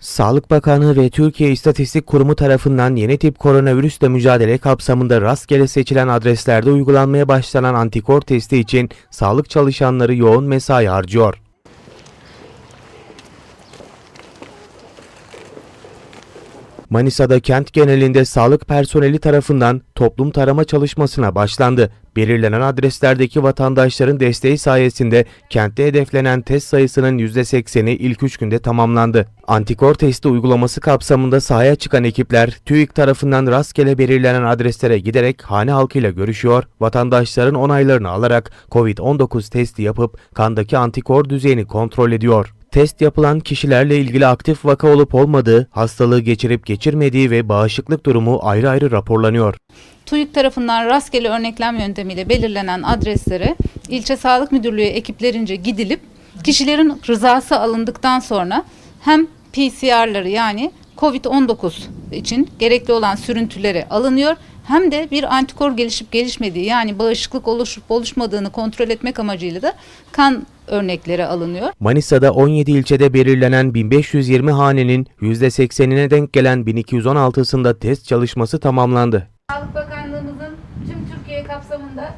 Sağlık Bakanlığı ve Türkiye İstatistik Kurumu tarafından yeni tip koronavirüsle mücadele kapsamında rastgele seçilen adreslerde uygulanmaya başlanan antikor testi için sağlık çalışanları yoğun mesai harcıyor. Manisa'da kent genelinde sağlık personeli tarafından toplum tarama çalışmasına başlandı. Belirlenen adreslerdeki vatandaşların desteği sayesinde kentte hedeflenen test sayısının %80'i ilk 3 günde tamamlandı. Antikor testi uygulaması kapsamında sahaya çıkan ekipler TÜİK tarafından rastgele belirlenen adreslere giderek hane halkıyla görüşüyor, vatandaşların onaylarını alarak COVID-19 testi yapıp kandaki antikor düzeyini kontrol ediyor. Test yapılan kişilerle ilgili aktif vaka olup olmadığı, hastalığı geçirip geçirmediği ve bağışıklık durumu ayrı ayrı raporlanıyor. TÜİK tarafından rastgele örneklem yöntemiyle belirlenen adreslere ilçe sağlık müdürlüğü ekiplerince gidilip kişilerin rızası alındıktan sonra hem PCR'ları yani COVID-19 için gerekli olan sürüntüleri alınıyor hem de bir antikor gelişip gelişmediği yani bağışıklık oluşup oluşmadığını kontrol etmek amacıyla da kan örnekleri alınıyor. Manisa'da 17 ilçede belirlenen 1520 hanenin %80'ine denk gelen 1216'sında test çalışması tamamlandı. Sağlık Bakanlığımızın tüm Türkiye kapsamında